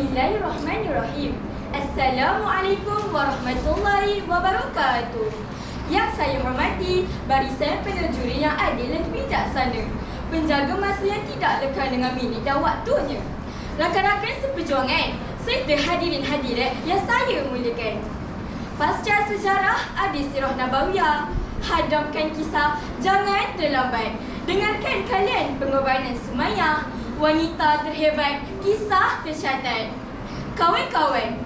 Bismillahirrahmanirrahim. Assalamualaikum warahmatullahi wabarakatuh. Yang saya hormati barisan penjuri yang adil dan bijaksana. Penjaga masa yang tidak lekang dengan minit dan waktunya. Rakan-rakan seperjuangan, serta hadirin hadirat yang saya muliakan. Pasca sejarah Adi Sirah Nabawiyah, hadamkan kisah jangan terlambat. Dengarkan kalian pengorbanan Sumayyah, wanita terhebat, kisah tercatat. Kawan-kawan,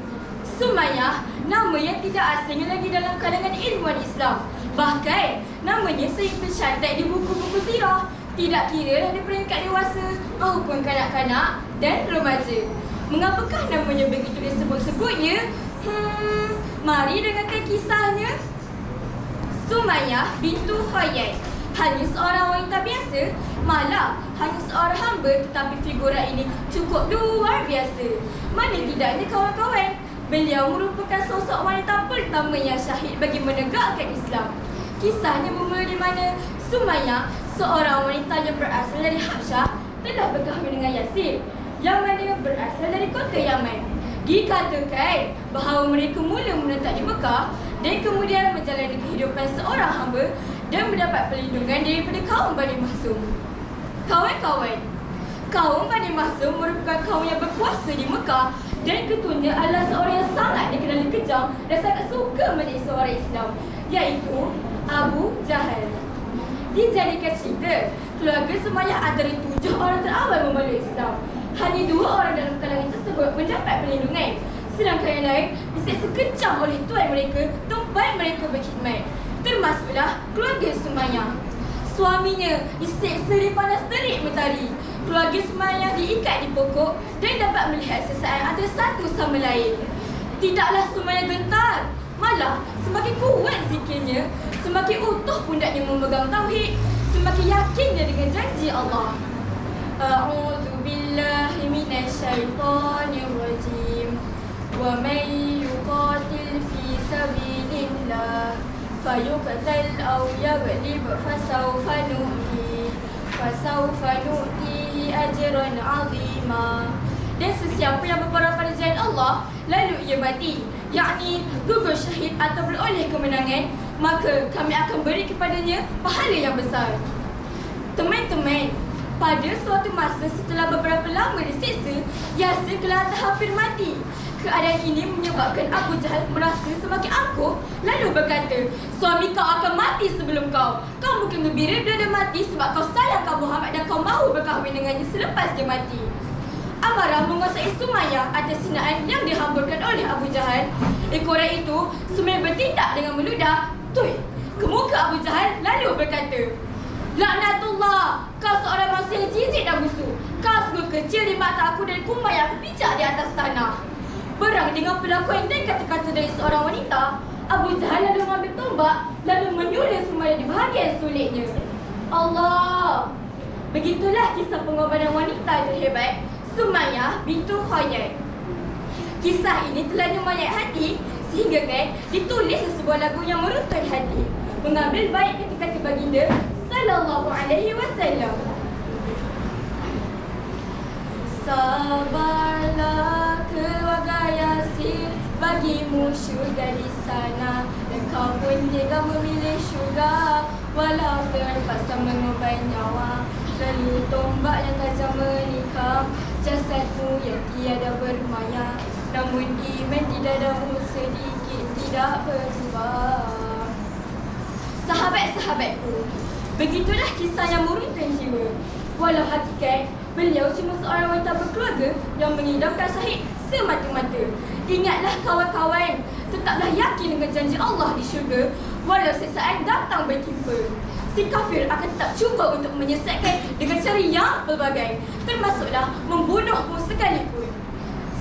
Sumayyah nama yang tidak asing lagi dalam kalangan ilmuwan Islam. Bahkan namanya sering tercatat di buku-buku sirah. Tidak kira dari peringkat dewasa maupun kanak-kanak dan remaja. Mengapakah namanya begitu disebut-sebutnya? Hmm, mari dengarkan kisahnya. Sumayyah bintu Khayyat hanya seorang wanita biasa, malah hanya seorang hamba tetapi figura ini cukup luar biasa. Mana tidaknya kawan-kawan, beliau merupakan sosok wanita pertama yang syahid bagi menegakkan Islam. Kisahnya bermula di mana Sumayyah, seorang wanita yang berasal dari Habsyah, telah berkahwin dengan Yasir yang mana berasal dari kota Yaman. Dikatakan bahawa mereka mula menetap di Mekah dan kemudian menjalani kehidupan seorang hamba dan mendapat perlindungan daripada kaum Bani Mahsum. Kawan-kawan, kaum Bani Mahsum merupakan kaum yang berkuasa di Mekah dan ketuanya adalah seorang yang sangat dikenali kejam dan sangat suka menjadi seorang Islam, iaitu Abu Jahal. Dijadikan cerita, keluarga Sumayyah antara tujuh orang terawal memeluk Islam. Hanya dua orang dalam kalangan tersebut mendapat perlindungan. Sedangkan yang lain diseksa kejam oleh tuan mereka tempat mereka berkhidmat termasuklah keluarga Sumayyah. Suaminya diseksa di panas terik mentari. Keluarga Sumayyah diikat di pokok dan dapat melihat sesaat antara satu sama lain. Tidaklah Sumayyah gentar, malah semakin kuat zikirnya, semakin utuh pundaknya memegang tauhid, semakin yakinnya dengan janji Allah. A'udzu billahi minasyaitonir rajim. Wa may yuqatil fi sabilillah فيقتل أو يغلب فسوف نؤتيه فسوف نؤتيه أجرا عظيما dan sesiapa yang berperang pada jalan Allah lalu ia mati yakni gugur syahid atau beroleh kemenangan maka kami akan beri kepadanya pahala yang besar teman-teman pada suatu masa setelah beberapa lama disiksa Yasir kelihatan hampir mati Keadaan ini menyebabkan Abu Jahal merasa semakin angkuh lalu berkata, suami kau akan mati sebelum kau. Kau mungkin gembira bila dia mati sebab kau sayang kau Muhammad dan kau mahu berkahwin dengannya selepas dia mati. Amarah menguasai Sumayyah atas sinaan yang dihamburkan oleh Abu Jahal. Ekoran itu Sumayyah bertindak dengan meludah. Tuh, ke muka Abu Jahal lalu berkata, Laknatullah, kau seorang manusia yang jijik dan busuk. Kau sungguh kecil di mata aku dan kumai aku pijak di atas tanah. Berang dengan perlakuan dan kata-kata dari seorang wanita, Abu Jahal lalu mengambil tombak lalu menyulir Sumayyah di bahagian sulitnya. Allah! Begitulah kisah pengorbanan wanita terhebat Sumayyah bintu Khayyat. Kisah ini telah memanjat hati sehingga kan ditulis sebuah lagu yang meruntun hati. Mengambil baik kata-kata baginda sallallahu alaihi wasallam. Sabarlah Syurga di sana. Dan kau pun jika memilih syurga. Walau terpaksa mengubah nyawa Lalu tombak yang tajam menikam Jasadmu yang tiada bermaya Namun iman di dadamu sedikit tidak berubah. Sahabat-sahabatku Begitulah kisah yang meruntuh jiwa Walau hakikat Beliau cuma seorang wanita berkeluarga yang mengidamkan syahid semata-mata. Ingatlah kawan-kawan, tetaplah yakin dengan janji Allah di syurga walau sesaat datang bertimpa. Si kafir akan tetap cuba untuk menyesatkan dengan cara yang pelbagai, termasuklah membunuhmu sekalipun.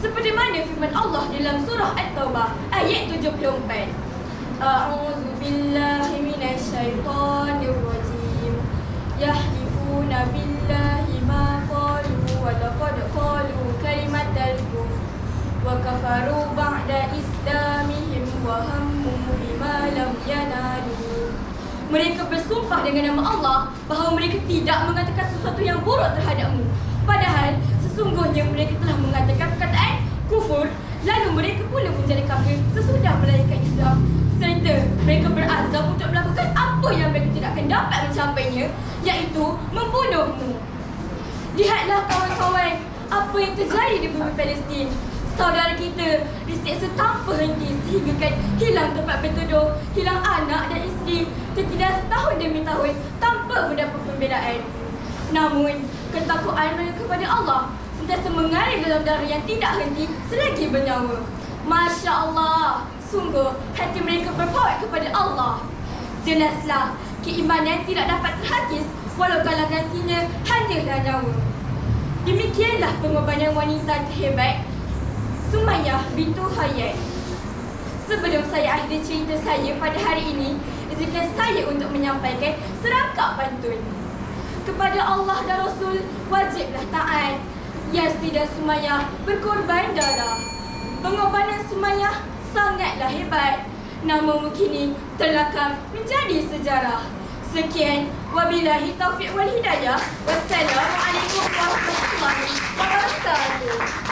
Seperti mana firman Allah dalam surah At-Taubah ayat 74. A'udzu billahi minasyaitonir rajim billahi ma qalu wa laqad qalu kalimatal wa kafaru ba'da islamihim wa hammu bima lam yanalu. Mereka bersumpah dengan nama Allah bahawa mereka tidak mengatakan sesuatu yang buruk terhadapmu. Padahal sesungguhnya mereka telah mengatakan perkataan kufur lalu mereka pula menjadi kafir sesudah melahirkan Islam. Serta mereka berazam untuk melakukan yang mereka tidak akan dapat mencapainya, iaitu membunuhmu. Lihatlah kawan-kawan, apa yang terjadi di bumi Palestin. Saudara kita disiksa tanpa henti sehingga kan hilang tempat berteduh, hilang anak dan isteri, tertindas tahun demi tahun tanpa mendapat pembelaan. Namun, ketakwaan mereka kepada Allah sentiasa mengalir dalam darah yang tidak henti selagi bernyawa. Masya Allah, sungguh hati mereka berpaut kepada Allah. Jelaslah, keimanan tidak dapat terhakis walau kalau gantinya hanyalah nyawa. Demikianlah pengorbanan wanita terhebat Sumayyah bintu Hayat. Sebelum saya akhiri cerita saya pada hari ini, izinkan saya untuk menyampaikan serangkap pantun. Kepada Allah dan Rasul wajiblah taat. Yasir dan Sumayyah berkorban darah. Pengorbanan Sumayyah sangatlah hebat. Namun kini terlakam menjadi sejarah. Sekian, wabillahi taufiq wal hidayah. Wassalamualaikum warahmatullahi wabarakatuh.